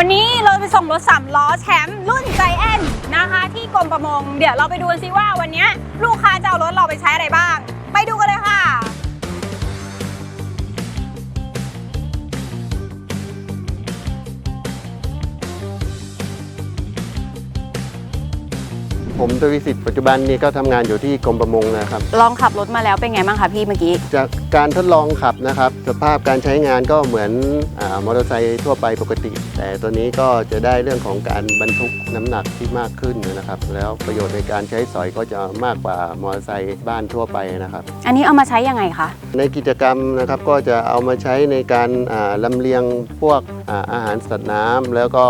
วันนี้เราไปส่งรถสามล้อแชมป์รุ่นใจแอนนะคะ ที่กรมประมง เดี๋ยวเราไปดูกันซิว่าวันนี้ลูกค้าจะเอารถเราไปใช้อะไรบ้าง ผมทวิสิทธิ์ปัจจุบันนี้ก็ทำงานอยู่ที่กรมประมงนะครับ ลองขับรถมาแล้วเป็นไงบ้างคะพี่เมื่อกี้ จากการทดลองขับนะครับ สภาพการใช้งานก็เหมือนอามอเตอร์ไซค์ทั่วไปปกติ แต่ตัวนี้ก็จะได้เรื่องของการบรรทุกน้ำหนักที่มากขึ้นนะครับ แล้วประโยชน์ในการใช้สอยก็จะมากกว่ามอเตอร์ไซค์บ้านทั่วไปนะครับ อันนี้เอามาใช้ยังไงคะ ในกิจกรรมนะครับก็จะเอามาใช้ในการอ่าลำเลียงพวกอ่าอาหารสัตว์น้ำแล้วก็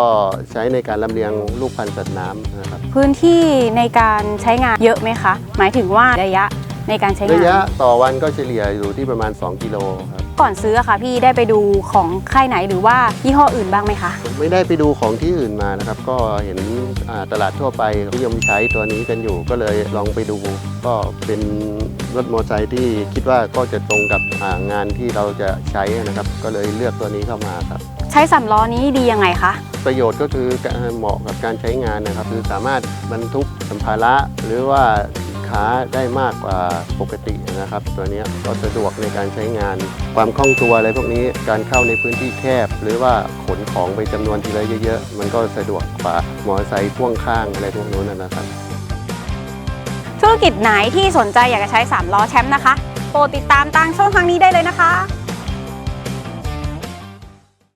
ใช้ในการลำเลียงลูกพันธุ์สัตว์น้ำนะครับ พื้นที่ในการใช้งานเยอะไหมคะ หมายถึงว่าระยะในการใช้งาน ระยะต่อวันก็เฉลี่ยอยู่ที่ประมาณ 2 กิโลครับ ก่อนซื้ออะค่ะพี่ได้ไปดูของค่ายไหนหรือว่ายี่ห้ออื่นบ้างไหมคะ ไม่ได้ไปดูของที่อื่นมานะครับ ก็เห็นอ่าตลาดทั่วไปนิยมใช้ตัวนี้กันอยู่ ก็เลยลองไปดู ก็เป็นรถมอเตอร์ไซค์ที่คิดว่าก็จะตรงกับอ่างานที่เราจะใช้นะครับ ก็เลยเลือกตัวนี้เข้ามาครับ ใช้สามล้อนี้ดียังไงคะ ประโยชน์ก็คือการเหมาะกับการใช้งานนะครับ คือสามารถบรรทุก สัมภาระหรือว่าสินค้าได้มากกว่าปกตินะครับ ตัวนี้ก็สะดวกในการใช้งาน ความคล่องตัวอะไรพวกนี้การเข้าในพื้นที่แคบ หรือว่าขนของไปจำนวนทีละเยอะๆ มันก็สะดวกกว่ามอเตอร์ไซค์พ่วงข้างอะไรพวกนู้นนะนะครับ ธุรกิจไหนที่สนใจอยากจะใช้3ล้อแชมป์นะคะโปรดติดตามตามช่องทางนี้ได้เลยนะคะ